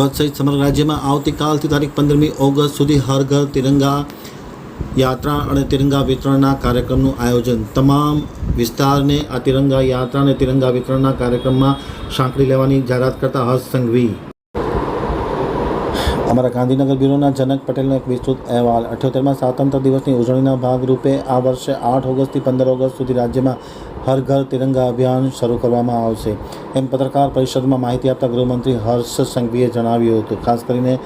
કચ્છ સહિત સમગ્ર રાજ્યમાં આવતીકાલથી તારીખ પંદરમી ઓગસ્ટ સુધી હર ઘર તિરંગા યાત્રા અને તિરંગા વિતરણના કાર્યક્રમનું આયોજન. તમામ વિસ્તારને આ તિરંગા યાત્રા અને તિરંગા વિતરણના કાર્યક્રમમાં સાંકળી લેવાની જાહેરાત કરતા હર્ષ સંઘવી. અમારા ગાંધીનગર બ્યુરોના જનક પટેલનો એક વિસ્તૃત અહેવાલ. અઠ્યોતેરમાં સ્વાતંત્ર્ય દિવસની ઉજવણીના ભાગરૂપે આ વર્ષે આઠ ઓગસ્ટથી પંદર ઓગસ્ટ સુધી રાજ્યમાં હર ઘર તિરંગા અભિયાન શરૂ કરવામાં આવશે. એમ પત્રકાર પરિષદમાં માહિતી આપતા ગૃહમંત્રી હર્ષ સંઘવીએ જણાવ્યું હતું. ખાસ કરીને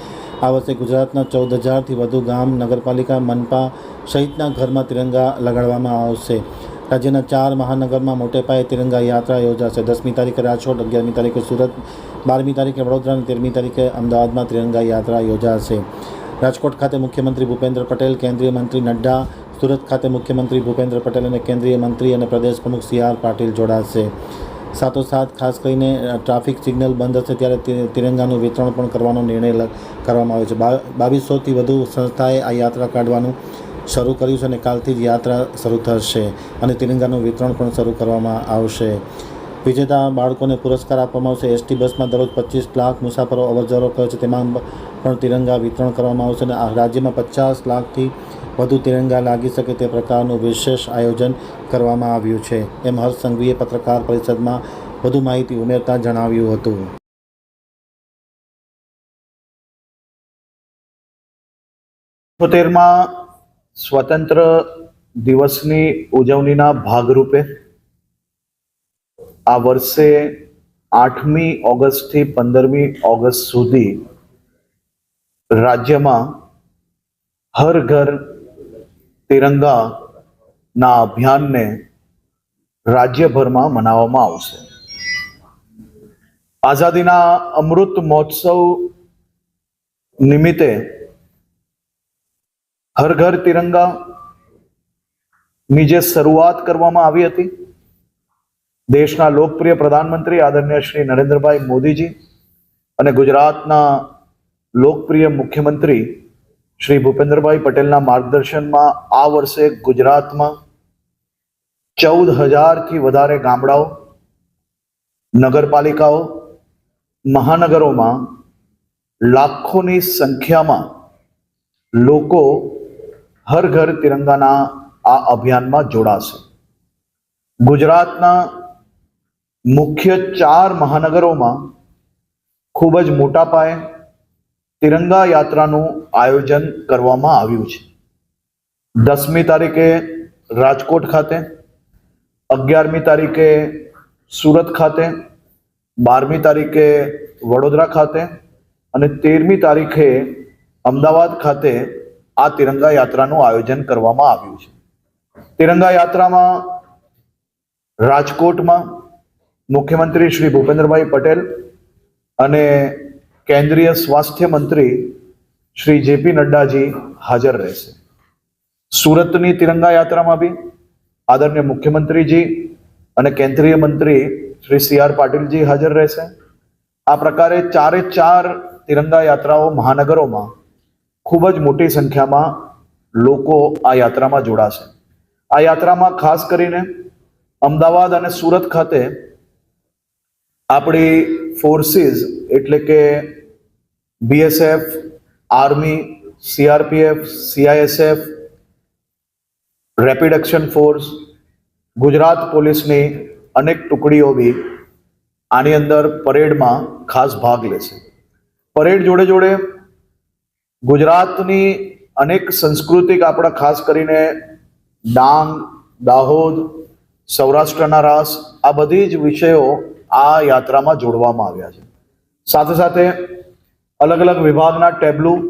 આ વર્ષે ગુજરાતના ચૌદ હજારથી વધુ ગામ નગરપાલિકા મનપા સહિતના ઘરમાં તિરંગા લગાડવામાં આવશે. રાજ્યના ચાર મહાનગરમાં મોટે પાયે તિરંગા યાત્રા યોજાશે. દસમી તારીખે રાજકોટ, અગિયારમી તારીખે સુરત, બારમી તારીખે વડોદરા અને તેરમી તારીખે અમદાવાદમાં તિરંગા યાત્રા યોજાશે. રાજકોટ ખાતે મુખ્યમંત્રી ભૂપેન્દ્ર પટેલ, કેન્દ્રીય મંત્રી નડ્ડા સુરત ખાતે મુખ્યમંત્રી ભૂપેન્દ્ર પટેલ અને કેન્દ્રીય મંત્રી અને પ્રદેશ પ્રમુખ સી આર પાટીલ જોડાશે. સાથોસાથ ખાસ કરીને ટ્રાફિક સિગ્નલ બંધ હશે ત્યારે તિરંગાનું વિતરણ પણ કરવાનો નિર્ણય કરવામાં આવ્યો છે. બાવીસોથી વધુ સંસ્થાએ આ યાત્રા કાઢવાનું શરૂ કર્યું છે અને કાલથી જ યાત્રા શરૂ થશે અને તિરંગાનું વિતરણ પણ શરૂ કરવામાં આવશે. વિજેતા બાળકોને પુરસ્કાર આપવામાં આવશે. એસટી બસમાં દરરોજ પચીસ લાખ મુસાફરો અવરજવર કરે છે. તેમાં પણ તિરંગા વિતરણ કરવામાં આવશે અને રાજ્યમાં પચાસ લાખથી વધુ તિરંગા લાગી શકે તે પ્રકારનું વિશેષ આયોજન કરવામાં આવ્યું છે. એમ હર્ષ સંઘવીએ પત્રકાર પરિષદમાં વધુ માહિતી ઉમેરતા જણાવ્યું હતું. અઠ્યોતેરમાં સ્વતંત્ર દિવસની ઉજવણીના ભાગરૂપે આ વર્ષે આઠમી ઓગસ્ટથી પંદરમી ઓગસ્ટ સુધી રાજ્યમાં હર ઘર તિરંગા ના અભિયાનને રાજ્યભરમાં મનાવવામાં આવશે. આઝાદીના અમૃત મહોત્સવ નિમિત્તે હર ઘર તિરંગા ની જે શરૂઆત કરવામાં આવી હતી, દેશના લોકપ્રિય પ્રધાનમંત્રી આદરણીય શ્રી નરેન્દ્રભાઈ મોદીજી અને ગુજરાતના લોકપ્રિય મુખ્યમંત્રી શ્રી ભૂપેન્દ્રભાઈ પટેલના માર્ગદર્શનમાં આ વર્ષે ગુજરાતમાં ચૌદ હજારથી વધારે ગામડાઓ, નગરપાલિકાઓ, મહાનગરોમાં લાખોની સંખ્યામાં લોકો હર ઘર તિરંગાના આ અભિયાનમાં જોડાશે. ગુજરાતના મુખ્ય ચાર મહાનગરોમાં ખૂબ જ મોટા પાયે તિરંગા યાત્રાનું આયોજન કરવામાં આવ્યું છે. દસમી તારીખે રાજકોટ ખાતે, અગિયારમી તારીખે સુરત ખાતે, બારમી તારીખે વડોદરા ખાતે અને તેરમી તારીખે અમદાવાદ ખાતે આ તિરંગા યાત્રાનું આયોજન કરવામાં આવ્યું છે. તિરંગા યાત્રામાં રાજકોટમાં મુખ્યમંત્રી શ્રી ભૂપેન્દ્રભાઈ પટેલ અને કેન્દ્રીય સ્વાસ્થ્ય મંત્રી શ્રી જેપી નડ્ડાજી હાજર રહેશે. સુરતની તિરંગા યાત્રામાં બી આદરણીય મુખ્યમંત્રીજી અને કેન્દ્રીય મંત્રી શ્રી સી આર પાટીલજી હાજર રહેશે. આ પ્રકારે ચારે ચાર તિરંગા યાત્રાઓ મહાનગરોમાં ખૂબ જ મોટી સંખ્યામાં લોકો આ યાત્રામાં જોડાશે. આ યાત્રામાં ખાસ કરીને અમદાવાદ અને સુરત ખાતે આપણી ફોર્સિસ એટલે કે BSF army CRPF CISF rapid action force Gujarat પોલીસની અનેક ટુકડીઓ બી આની અંદર પરેડમાં ખાસ ભાગ લેશે પરેડ જોડે જોડે ગુજરાતની અનેક સાંસ્કૃતિક આપણા ખાસ કરીને ડાંગ, દાહોદ, સૌરાષ્ટ્રના રાસ, આ બધી જ વિષયો આ યાત્રામાં જોડવામાં આવ્યા છે. સાથે સાથે અલગ અલગ વિભાગના ટેબલું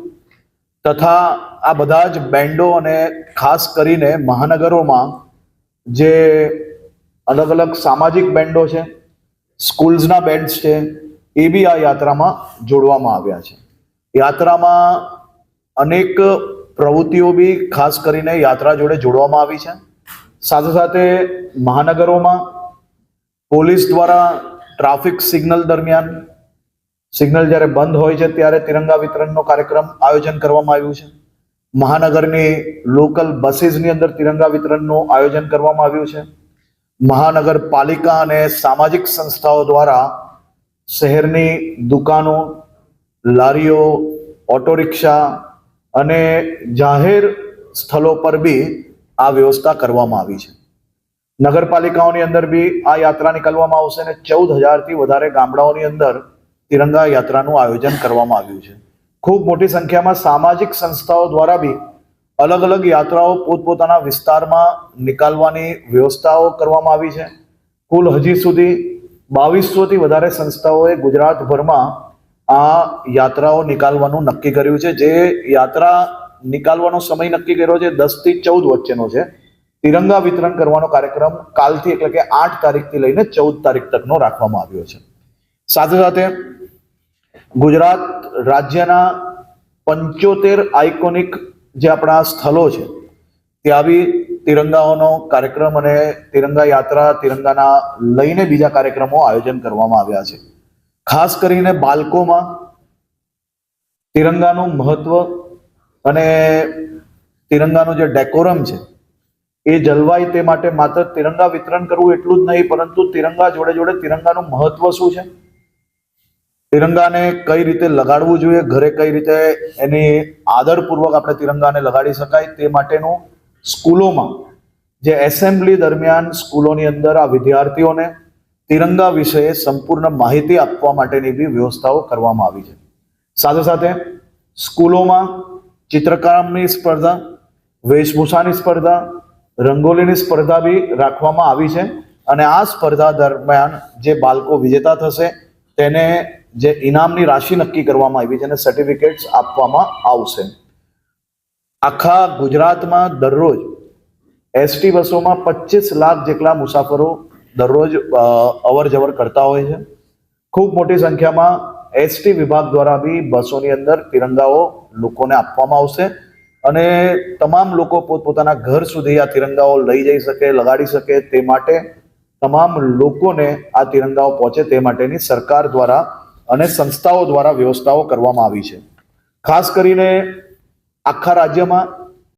તથા આ બધા જ બેન્ડો અને ખાસ કરીને મહાનગરોમાં જે અલગ અલગ સામાજિક બેન્ડો છે, સ્કૂલ્સના બેન્ડ્સ છે, એ બી આ યાત્રામાં જોડવામાં આવ્યા છે. યાત્રામાં અનેક પ્રવૃત્તિઓ બી ખાસ કરીને યાત્રા જોડે જોડવામાં આવી છે. સાથે સાથે મહાનગરોમાં પોલીસ દ્વારા ટ્રાફિક સિગ્નલ દરમિયાન સિગ્નલ જ્યારે બંધ હોય છે, ત્યારે તિરંગા વિતરણનો કાર્યક્રમ આયોજન કરવામાં આવ્યું છે. મહાનગરની લોકલ બસીસની અંદર તિરંગા વિતરણનું આયોજન કરવામાં આવ્યું છે. મહાનગરપાલિકા અને સામાજિક સંસ્થાઓ દ્વારા શહેરની દુકાનો, લારીઓ ઓટો રિક્ષા અને જાહેર સ્થળો પર બી આ વ્યવસ્થા કરવામાં આવી છે. નગરપાલિકાઓની અંદર બી આ યાત્રા નીકળવામાં આવશે અને ચૌદ હજારથી વધારે ગામડાઓની અંદર તિરંગા યાત્રાનું આયોજન કરવામાં આવ્યું છે. ખૂબ મોટી સંખ્યામાં સામાજિક સંસ્થાઓ દ્વારા બી અલગ અલગ યાત્રાઓ પોતપોતાના વિસ્તારમાં નિકાલવાની વ્યવસ્થાઓ કરવામાં આવી છે. કુલ હજી સુધી બાવીસોથી વધારે સંસ્થાઓએ ગુજરાતભરમાં આ યાત્રાઓ નિકાલવાનું નક્કી કર્યું છે. જે યાત્રા નિકાલવાનો સમય નક્કી કર્યો છે દસથી ચૌદ વચ્ચેનો છે. તિરંગા વિતરણ કરવાનો કાર્યક્રમ કાલથી એટલે કે આઠ તારીખથી લઈને ચૌદ તારીખ તકનો રાખવામાં આવ્યો છે. સાથે સાથે ગુજરાત રાજ્યના પંચોતેર આઇકોનિક જે આપણા સ્થળો છે ત્યાં બી તિરંગાઓનો કાર્યક્રમ અને તિરંગા યાત્રા, તિરંગાના લઈને બીજા કાર્યક્રમો આયોજન કરવામાં આવ્યા છે. ખાસ કરીને બાળકોમાં તિરંગાનું મહત્વ અને તિરંગાનું જે ડેકોરમ છે, એ જળવાય તે માટે માત્ર તિરંગા વિતરણ કરવું એટલું જ નહીં, પરંતુ તિરંગા જોડે જોડે તિરંગાનું મહત્વ શું છે? તિરંગાને કઈ રીતે લગાડવું જોઈએ, ઘરે કઈ રીતે એની આદરપૂર્વક આપણે તિરંગાને લગાડી શકાય તે માટેનું સ્કૂલોમાં, જે એસેમ્બલી દરમિયાન સ્કૂલોની અંદર આ વિદ્યાર્થીઓને તિરંગા વિશે સંપૂર્ણ માહિતી આપવા માટેની બી વ્યવસ્થાઓ કરવામાં આવી છે. સાથે સાથે સ્કૂલોમાં ચિત્રકામની સ્પર્ધા, વેશભૂષાની સ્પર્ધા, રંગોલીની સ્પર્ધા બી રાખવામાં આવી છે અને આ સ્પર્ધા દરમિયાન જે બાળકો વિજેતા થશે તેને જે ઇનામની રાશિ નક્કી કરવામાં આવી છે અને સર્ટિફિકેટ્સ આપવામાં આવશે. આખા ગુજરાતમાં દરરોજ એસટી બસોમાં પચીસ લાખ જેટલા મુસાફરો દરરોજ અવર જવર કરતા હોય છે. ખૂબ મોટી સંખ્યામાં એસટી વિભાગ દ્વારા બી બસોની અંદર તિરંગાઓ લોકોને આપવામાં આવશે અને તમામ લોકો પોતપોતાના ઘર સુધી આ તિરંગાઓ લઈ જઈ શકે, લગાડી શકે તે માટે તમામ લોકોને આ તિરંગાઓ પહોંચે તે માટેની સરકાર દ્વારા અને સંસ્થાઓ દ્વારા વ્યવસ્થાઓ કરવામાં આવી છે. ખાસ કરીને આખા રાજ્યમાં